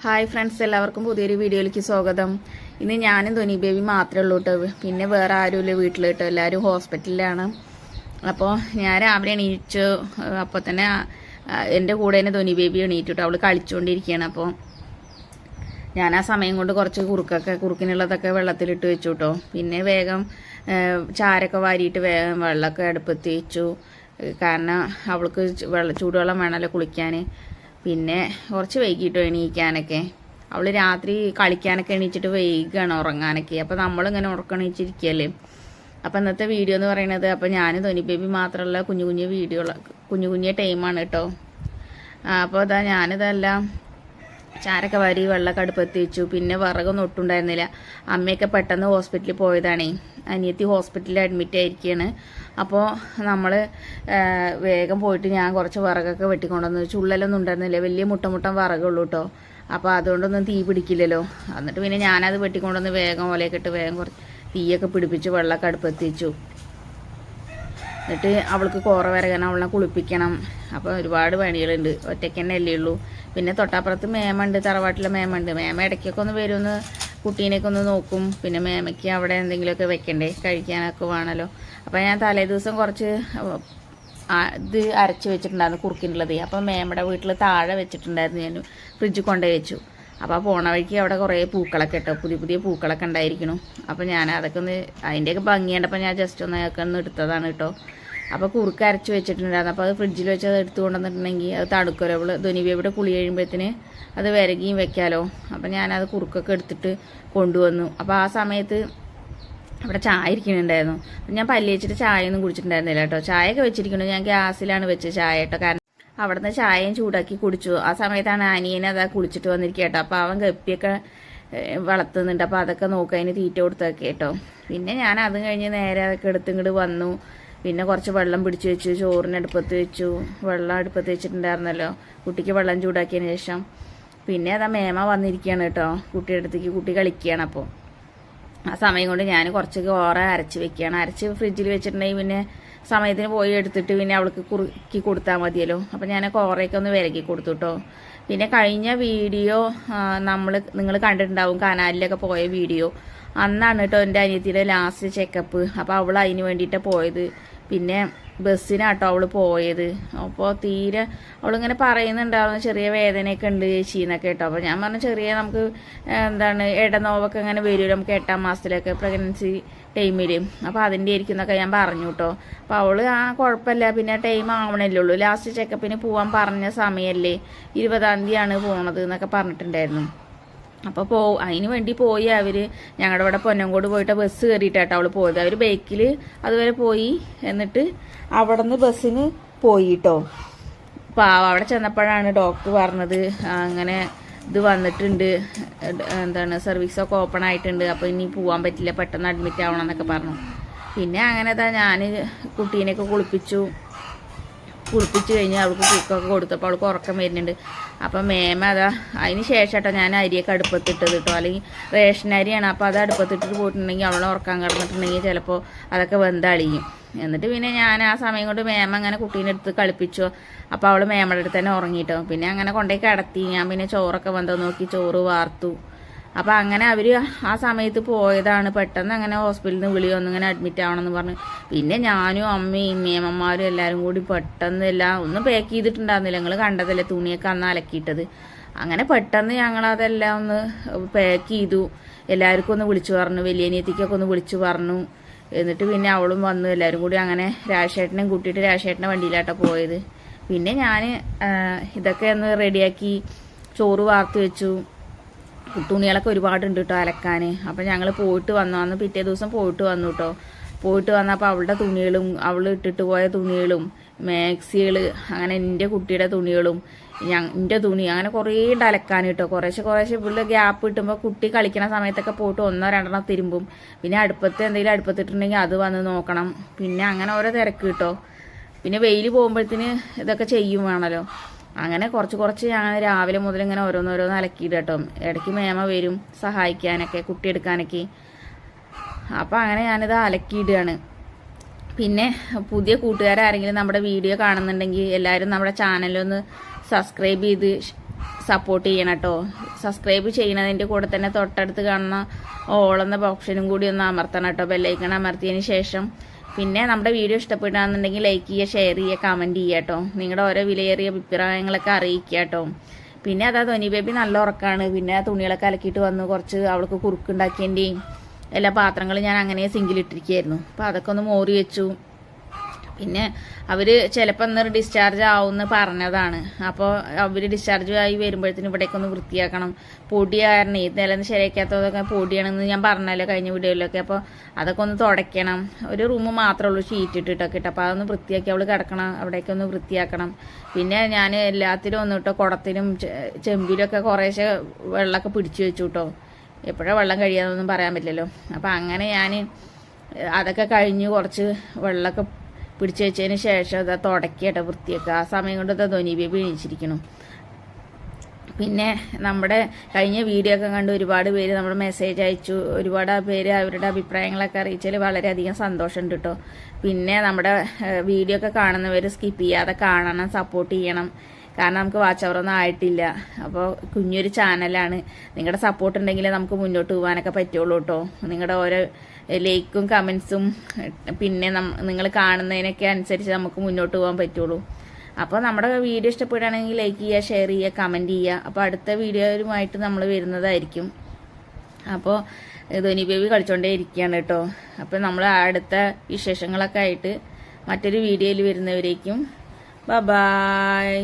Hi friends എല്ലാവർക്കും പുതിയൊരു വീഡിയോയിലേക്ക് സ്വാഗതം. ഇന്ന് ഞാനും ധോനി ബേബി മാത്രമേ ഉള്ളൂ കേട്ടോ. പിന്നെ വേറെ ആരുമില്ല വീട്ടിൽ കേട്ടോ. എല്ലാവരും ഹോസ്പിറ്റലിലാണ്. അപ്പോൾ ഞാൻ രാവിലെ എണീച്ചു. അപ്പോൾ തന്നെ എന്റെ കൂടെ തന്നെ ധോനി ബേബി എണീറ്റു കേട്ടോ. അവൾ കളിച്ചുകൊണ്ടിരിക്കുകയാണ് അപ്പോൾ ഞാൻ ആ സമയം കൊണ്ട് കുറച്ച് കുറുക്കൊക്കെ കുറുക്കിനുള്ളതൊക്കെ വെള്ളത്തിലിട്ട് വെച്ചു കേട്ടോ. പിന്നെ വേഗം ചാരൊക്കെ വാരിയിട്ട് വേഗം വെള്ളമൊക്കെ അടുപ്പത്ത് വെച്ചു. കാരണം അവൾക്ക് വെള്ള ചൂടുവെള്ളം വേണമല്ലോ കുളിക്കാൻ. പിന്നെ കുറച്ച് വൈകിട്ടോ എണീക്കാനൊക്കെ. അവൾ രാത്രി കളിക്കാനൊക്കെ എണീച്ചിട്ട് വൈകാണ് ഉറങ്ങാനൊക്കെ. അപ്പോൾ നമ്മളിങ്ങനെ ഉറക്കണീച്ചിരിക്കുകയല്ലേ അപ്പോൾ ഇന്നത്തെ വീഡിയോ എന്ന് പറയുന്നത് അപ്പോൾ ഞാൻ ധോനി ബേബി മാത്രമല്ല കുഞ്ഞു കുഞ്ഞു വീഡിയോ കുഞ്ഞു കുഞ്ഞു ടൈമാണ് കേട്ടോ. അപ്പോൾ അതാ ഞാനിതെല്ലാം ചാരൊക്കെ വരി വെള്ളമൊക്കെ അടുപ്പത്ത് വെച്ചു. പിന്നെ വിറകൊന്നും ഒട്ടുണ്ടായിരുന്നില്ല അമ്മയൊക്കെ പെട്ടെന്ന് ഹോസ്പിറ്റലിൽ പോയതാണേ. അനിയത്തി ഹോസ്പിറ്റലിൽ അഡ്മിറ്റ് ആയിരിക്കുകയാണ് അപ്പോൾ നമ്മൾ വേഗം പോയിട്ട് ഞാൻ കുറച്ച് വിറകൊക്കെ വെട്ടിക്കൊണ്ടുവന്നു. ചുള്ളലൊന്നും ഉണ്ടായിരുന്നില്ല. വലിയ മുട്ട മുട്ടം വിറകുള്ളൂ കേട്ടോ അപ്പോൾ അതുകൊണ്ടൊന്നും തീ പിടിക്കില്ലല്ലോ. എന്നിട്ട് പിന്നെ ഞാനത് വെട്ടിക്കൊണ്ടുവന്ന് വേഗം ഒലയൊക്കെ ഇട്ട് വേഗം കുറച്ച് തീയൊക്കെ പിടിപ്പിച്ച് വെള്ളമൊക്കെ അടുപ്പെത്തിച്ചു എന്നിട്ട് അവൾക്ക് കോറ വരകണം അവളെ കുളിപ്പിക്കണം. അപ്പോൾ ഒരുപാട് പണികളുണ്ട്. ഒറ്റയ്ക്ക് തന്നെ അല്ലേ ഉള്ളൂ. പിന്നെ തൊട്ടാപ്പുറത്ത് മേമുണ്ട് തറവാട്ടിലെ മേമുണ്ട് മേമ ഇടയ്ക്കൊക്കെ ഒന്ന് വരുമെന്ന് കുട്ടീനെയൊക്കെ ഒന്ന് നോക്കും. പിന്നെ മേമയ്ക്ക് അവിടെ എന്തെങ്കിലുമൊക്കെ വെക്കണ്ടേ? കഴിക്കാനൊക്കെ വേണമല്ലോ അപ്പോൾ ഞാൻ തലേ ദിവസം കുറച്ച് ഇത് അരച്ച് വെച്ചിട്ടുണ്ടായിരുന്നു കുറുക്കിനുള്ളത് അപ്പോൾ മേമയുടെ വീട്ടിൽ താഴെ വെച്ചിട്ടുണ്ടായിരുന്നു ഞാൻ. ഫ്രിഡ്ജ് കൊണ്ടുപോയി വെച്ചു. അപ്പോൾ പോണ വഴിക്ക് അവിടെ കുറേ പൂക്കളൊക്കെ ഇട്ടോ. പുതിയ പുതിയ പൂക്കളൊക്കെ ഉണ്ടായിരിക്കണു അപ്പോൾ ഞാൻ അതൊക്കെ ഒന്ന് അതിന്റെയൊക്കെ ഭംഗി കണ്ടപ്പോൾ ഞാൻ ജസ്റ്റ് ഒന്ന് അതൊക്കെ ഒന്ന് എടുത്തതാണ് കേട്ടോ. അപ്പോൾ കുറുക്ക് അരച്ച് വെച്ചിട്ടുണ്ടായിരുന്നു. അപ്പോൾ അത് ഫ്രിഡ്ജിൽ വെച്ച് അത് എടുത്തു കൊണ്ടുവന്നിട്ടുണ്ടെങ്കിൽ അത് തണുക്കുമല്ലോ. അവൾ അവിടെ കുളി കഴിയുമ്പോഴത്തേന് അത് വിരകിയും വെക്കാമല്ലോ അപ്പോൾ ഞാനത് കുറുക്കൊക്കെ എടുത്തിട്ട് കൊണ്ടുവന്നു. അപ്പോൾ ആ സമയത്ത് അവിടെ ചായ ഇരിക്കുന്നുണ്ടായിരുന്നു. ഞാൻ പല്ലി വെച്ചിട്ട് ചായ ഒന്നും കുടിച്ചിട്ടുണ്ടായിരുന്നില്ല കേട്ടോ. ചായയൊക്കെ വെച്ചിരിക്കുന്നത് ഞാൻ ഗ്യാസിലാണ് വെച്ച് ചായ കേട്ടോ. കാരണം അവിടുന്ന് ചായയും ചൂടാക്കി കുടിച്ചു. ആ സമയത്താണ് അനിയനെ അതാ കുളിച്ചിട്ട് വന്നിരിക്കുക കേട്ടോ. അപ്പോൾ അവൻ ഗപ്പിയൊക്കെ വളർത്തുന്നുണ്ട്. അപ്പോൾ അതൊക്കെ നോക്കുക അതിന് തീറ്റ കൊടുത്തൊക്കെ കേട്ടോ. പിന്നെ ഞാൻ അതും കഴിഞ്ഞ് നേരെ അതൊക്കെ എടുത്തിങ്ങോട്ട് വന്നു. പിന്നെ കുറച്ച് വെള്ളം പിടിച്ചു വെച്ചു ചോറിന് അടുപ്പത്ത് വെച്ചു. വെള്ളം അടുപ്പത്ത് വെച്ചിട്ടുണ്ടായിരുന്നല്ലോ. കുട്ടിക്ക് വെള്ളം ചൂടാക്കിയതിന് ശേഷം. പിന്നെ അതാ മേമ വന്നിരിക്കുകയാണ് കേട്ടോ. കുട്ടിയുടെ അടുത്തേക്ക് കുട്ടി കളിക്കുകയാണ് അപ്പോൾ ആ സമയം കൊണ്ട് ഞാൻ കുറച്ച് ഓറ അരച്ച് വെക്കുകയാണ്. അരച്ച് ഫ്രിഡ്ജിൽ വെച്ചിട്ടുണ്ടെങ്കിൽ പിന്നെ സമയത്തിന് പോയി എടുത്തിട്ട് പിന്നെ അവൾക്ക് കുറുക്കി കൊടുത്താൽ മതിയല്ലോ. അപ്പം ഞാൻ കോറയൊക്കെ ഒന്ന് വിലക്കി കൊടുത്തു കേട്ടോ. പിന്നെ കഴിഞ്ഞ വീഡിയോ നമ്മൾ നിങ്ങൾ കണ്ടിട്ടുണ്ടാവും കനാലിലൊക്കെ പോയ വീഡിയോ. അന്നാണ് കേട്ടോ എന്റെ അനിയത്തിയുടെ ലാസ്റ്റ് ചെക്കപ്പ് അപ്പോൾ അവൾ അതിന് വേണ്ടിയിട്ട് പോയത്. പിന്നെ ബസ്സിനാട്ടോ അവൾ പോയത്. അപ്പോൾ തീരെ അവളിങ്ങനെ പറയുന്നുണ്ടാവുന്ന ചെറിയ വേദനയൊക്കെ ഉണ്ട് ചേച്ചി എന്നൊക്കെ കേട്ടോ. അപ്പോൾ ഞാൻ പറഞ്ഞു ചെറിയ നമുക്ക് എന്താണ് ഇടനോവൊക്കെ അങ്ങനെ വരും നമുക്ക് എട്ടാം മാസത്തിലൊക്കെ പ്രഗ്നൻസി ടൈമിൽ അപ്പോൾ അതിന്റെ ആയിരിക്കും എന്നൊക്കെ ഞാൻ പറഞ്ഞു കേട്ടോ. അപ്പോൾ അവൾ ആ കുഴപ്പമില്ല പിന്നെ ടൈം ആവണല്ലേ ഉള്ളൂ. ലാസ്റ്റ് ചെക്കപ്പിന് പോകാൻ പറഞ്ഞ സമയമല്ലേ ഇരുപതാം തീയതിയാണ് പോണത് എന്നൊക്കെ പറഞ്ഞിട്ടുണ്ടായിരുന്നു. അപ്പോൾ പോ അതിന് വേണ്ടി പോയി അവർ. ഞങ്ങളുടെ ഇവിടെ പൊന്നങ്കോട് പോയിട്ട് ബസ് കയറിയിട്ടാട്ടോ അവൾ പോയത്. അവർ ബൈക്കിൽ അതുവരെ പോയി. എന്നിട്ട് അവിടെ നിന്ന് ബസ്സിന് പോയിട്ടോ. പാവ അവിടെ ചെന്നപ്പോഴാണ് ഡോക്ടർ പറഞ്ഞത് അങ്ങനെ ഇത് വന്നിട്ടുണ്ട്. എന്താണ് സർവീസൊക്കെ ഓപ്പൺ ആയിട്ടുണ്ട്. അപ്പോൾ ഇനി പോകാൻ പറ്റില്ല പെട്ടെന്ന് അഡ്മിറ്റ് ആവണം എന്നൊക്കെ പറഞ്ഞു. പിന്നെ അങ്ങനെ ഞാൻ കുട്ടീനെയൊക്കെ കുളിപ്പിച്ചു. കുളിപ്പിച്ച് കഴിഞ്ഞ് അവൾക്ക് കുക്കൊക്കെ കൊടുത്തപ്പോൾ അവൾക്ക് ഉറക്കം വരുന്നുണ്ട്. അപ്പം മേമ അതാ അതിന് ശേഷം കേട്ടോ ഞാൻ അരിയൊക്കെ അടുപ്പത്തിട്ടത് കേട്ടോ അല്ലെങ്കിൽ റേഷൻ അരിയാണ്. അപ്പോൾ അത് അടുപ്പത്തിട്ടിട്ട് പോയിട്ടുണ്ടെങ്കിൽ അവളെ ഉറക്കാൻ കിടന്നിട്ടുണ്ടെങ്കിൽ ചിലപ്പോൾ അതൊക്കെ വെന്തളിയും എന്നിട്ട് പിന്നെ ഞാൻ ആ സമയം കൊണ്ട് മേമ അങ്ങനെ കുട്ടീന്റെ അടുത്ത് കളിപ്പിച്ചു. അപ്പോൾ അവൾ മേമയുടെ അടുത്ത് തന്നെ ഉറങ്ങിയിട്ടോ പിന്നെ അങ്ങനെ കൊണ്ടുപോയി കിടത്തി. ഞാൻ പിന്നെ ചോറൊക്കെ വന്നത് നോക്കി. ചോറ് വാർത്തു. അപ്പോൾ അങ്ങനെ അവർ ആ സമയത്ത് പോയതാണ്. പെട്ടെന്ന് അങ്ങനെ ഹോസ്പിറ്റലിൽ നിന്ന് വിളി വന്ന് ഇങ്ങനെ അഡ്മിറ്റ് ആവണമെന്ന് പറഞ്ഞു. പിന്നെ ഞാനും അമ്മയും മേമന്മാരും എല്ലാവരും കൂടി പെട്ടെന്ന് എല്ലാം ഒന്നും പാക്ക് ചെയ്തിട്ടുണ്ടായിരുന്നില്ല. നിങ്ങൾ കണ്ടതല്ലേ തുണിയൊക്കെ അന്ന് അലക്കിയിട്ടത്. അങ്ങനെ പെട്ടെന്ന് ഞങ്ങളതെല്ലാം ഒന്ന് പാക്ക് ചെയ്തു. എല്ലാവർക്കും ഒന്ന് വിളിച്ചു പറഞ്ഞു. വലിയനിയത്തിക്കൊക്കെ ഒന്ന് വിളിച്ചു പറഞ്ഞു. എന്നിട്ട് പിന്നെ അവളും വന്നു. എല്ലാവരും കൂടി അങ്ങനെ രാജേട്ടനെയും കൂട്ടിയിട്ട് രാജേട്ടന്റെ വണ്ടിയിലാട്ടോ പോയത്. പിന്നെ ഞാൻ ഇതൊക്കെ ഒന്ന് റെഡിയാക്കി ചോറ് വാർത്ത് വെച്ചു. തുണികളൊക്കെ ഒരുപാടുണ്ട് കേട്ടോ അലക്കാൻ. അപ്പം ഞങ്ങൾ പോയിട്ട് വന്നു. അന്ന് പിറ്റേ ദിവസം പോയിട്ട് വന്നു കേട്ടോ പോയിട്ട് വന്നപ്പോൾ അവളുടെ തുണികളും അവൾ ഇട്ടിട്ട് പോയ തുണികളും മാക്സികൾ അങ്ങനെ എന്റെ കുട്ടിയുടെ തുണികളും ഞാൻ എന്റെ തുണി അങ്ങനെ കുറേ ഉണ്ട് അലക്കാൻ കേട്ടോ കുറേശ്ശെ കുറേശ്ശെ ഇവിടെ ഗ്യാപ്പ് കിട്ടുമ്പോൾ കുട്ടി കളിക്കുന്ന സമയത്തൊക്കെ പോയിട്ട് ഒന്നോ രണ്ടെണ്ണം തിരുമ്പും. പിന്നെ അടുപ്പത്ത് എന്തെങ്കിലും അടുപ്പത്തിട്ടുണ്ടെങ്കിൽ അത് വന്ന് നോക്കണം. പിന്നെ അങ്ങനെ ഓരോ തിരക്ക് കിട്ടോ പിന്നെ വെയിൽ പോകുമ്പോഴത്തേന് ഇതൊക്കെ ചെയ്യും വേണമല്ലോ അങ്ങനെ കുറച്ച് കുറച്ച് ഞാൻ രാവിലെ മുതൽ ഇങ്ങനെ ഓരോന്നോരോന്ന് അലക്കിയിട്ട് കേട്ടോ. ഇടയ്ക്ക് മേമ വരും സഹായിക്കാനൊക്കെ കുട്ടി എടുക്കാനൊക്കെ. അപ്പോൾ അങ്ങനെ ഞാനിത് അലക്കിയിടുകയാണ്. പിന്നെ പുതിയ കൂട്ടുകാരാരെങ്കിലും നമ്മുടെ വീഡിയോ കാണുന്നുണ്ടെങ്കിൽ എല്ലാവരും നമ്മുടെ ചാനലൊന്ന് സബ്സ്ക്രൈബ് ചെയ്ത് സപ്പോർട്ട് ചെയ്യണം കേട്ടോ. സബ്സ്ക്രൈബ് ചെയ്യുന്നതിന്റെ കൂടെ തന്നെ തൊട്ടടുത്ത് കാണുന്ന ഓളെന്ന ഓപ്ഷനും കൂടി ഒന്ന് അമർത്തണം കേട്ടോ. ബെല്ലൈക്കൺ അമർത്തിയതിന് ശേഷം പിന്നെ നമ്മുടെ വീഡിയോ ഇഷ്ടപ്പെടുകയാണെന്നുണ്ടെങ്കിൽ ലൈക്ക് ചെയ്യുക ഷെയർ ചെയ്യുക കമന്റ് ചെയ്യുക കേട്ടോ. നിങ്ങളുടെ ഓരോ വിലയേറിയ അഭിപ്രായങ്ങളൊക്കെ അറിയിക്കുക കേട്ടോ. പിന്നെ അതാ ധോനി ബേബി നല്ല ഉറക്കാണ്. പിന്നെ തുണികളൊക്കെ അലക്കിയിട്ട് വന്ന്. കുറച്ച് അവൾക്ക് കുറുക്കുണ്ടാക്കിയതിന്റെയും എല്ലാ പാത്രങ്ങളും ഞാൻ അങ്ങനെ സിങ്കിലിട്ടിരിക്കുകയായിരുന്നു അപ്പോൾ അതൊക്കെ ഒന്ന് മോറി വെച്ചു. പിന്നെ അവർ ചിലപ്പോൾ ഇന്ന് ഡിസ്ചാർജ് ആവുമെന്ന് പറഞ്ഞതാണ്. അപ്പോൾ അവർ ഡിസ്ചാർജ് ആയി വരുമ്പോഴത്തേനും ഇവിടേക്കൊന്ന് വൃത്തിയാക്കണം. പൊടി കാരണം ഈ നിലന്ന് ശരിയാക്കാത്തതൊക്കെ പൊടിയാണെന്ന് ഞാൻ പറഞ്ഞല്ലോ കഴിഞ്ഞ വീഡിയോയിലൊക്കെ. അപ്പോൾ അതൊക്കെ ഒന്ന് തുടയ്ക്കണം. ഒരു റൂം മാത്രമേ ഉള്ളൂ ഷീറ്റ് ഇട്ടിട്ടൊക്കെ ഇട്ട്. അപ്പോൾ അതൊന്ന് വൃത്തിയാക്കി അവൾ കിടക്കണം അവിടേക്ക് ഒന്ന് വൃത്തിയാക്കണം. പിന്നെ ഞാൻ എല്ലാത്തിലും ഒന്ന് ഇട്ടോ കുടത്തിനും ചെമ്പിലൊക്കെ കുറേശ്ശെ വെള്ളമൊക്കെ പിടിച്ചു വെച്ചു കേട്ടോ. എപ്പോഴാണ് വെള്ളം കഴിയാന്നൊന്നും പറയാൻ പറ്റില്ലല്ലോ. അപ്പോൾ അങ്ങനെ ഞാൻ അതൊക്കെ കഴിഞ്ഞ് കുറച്ച് വെള്ളമൊക്കെ പിടിച്ചു വെച്ചതിന് ശേഷം അത് തുടക്കിയിട്ട് വൃത്തിയൊക്കെ. ആ സമയം കൊണ്ട് അത് ധോനി ബേബി പിന്നെ നമ്മുടെ കഴിഞ്ഞ വീഡിയോ ഒക്കെ കണ്ട് ഒരുപാട് പേര് നമ്മൾ മെസ്സേജ് അയച്ചു. ഒരുപാട് പേര് അവരുടെ അഭിപ്രായങ്ങളൊക്കെ അറിയിച്ചതിൽ വളരെയധികം സന്തോഷമുണ്ട് കേട്ടോ പിന്നെ നമ്മുടെ വീഡിയോ ഒക്കെ കാണുന്നവർ സ്കിപ്പ് ചെയ്യാതെ കാണണം സപ്പോർട്ട് ചെയ്യണം. കാരണം നമുക്ക് വാച്ച് അവറൊന്നും ആയിട്ടില്ല. അപ്പോൾ കുഞ്ഞൊരു ചാനലാണ്. നിങ്ങളുടെ സപ്പോർട്ട് ഉണ്ടെങ്കിലേ നമുക്ക് മുന്നോട്ട് പോകാനൊക്കെ പറ്റുള്ളൂ കേട്ടോ നിങ്ങളുടെ ഓരോ ലൈക്കും കമൻസും പിന്നെ നിങ്ങൾ കാണുന്നതിനൊക്കെ അനുസരിച്ച് നമുക്ക് മുന്നോട്ട് പോകാൻ പറ്റുള്ളൂ. അപ്പോൾ നമ്മുടെ വീഡിയോ ഇഷ്ടപ്പെടുകയാണെങ്കിൽ ലൈക്ക് ചെയ്യുക ഷെയർ ചെയ്യുക കമന്റ് ചെയ്യുക. അപ്പോൾ അടുത്ത വീഡിയോയുമായിട്ട് നമ്മൾ വരുന്നതായിരിക്കും. അപ്പോൾ ധോനി ബേബി കളിച്ചോണ്ടേ ഇരിക്കുകയാണ് കേട്ടോ അപ്പോൾ നമ്മൾ അടുത്ത വിശേഷങ്ങളൊക്കെ ആയിട്ട് മറ്റൊരു വീഡിയോയിൽ വരുന്നവരേക്കും. ബ ബായ്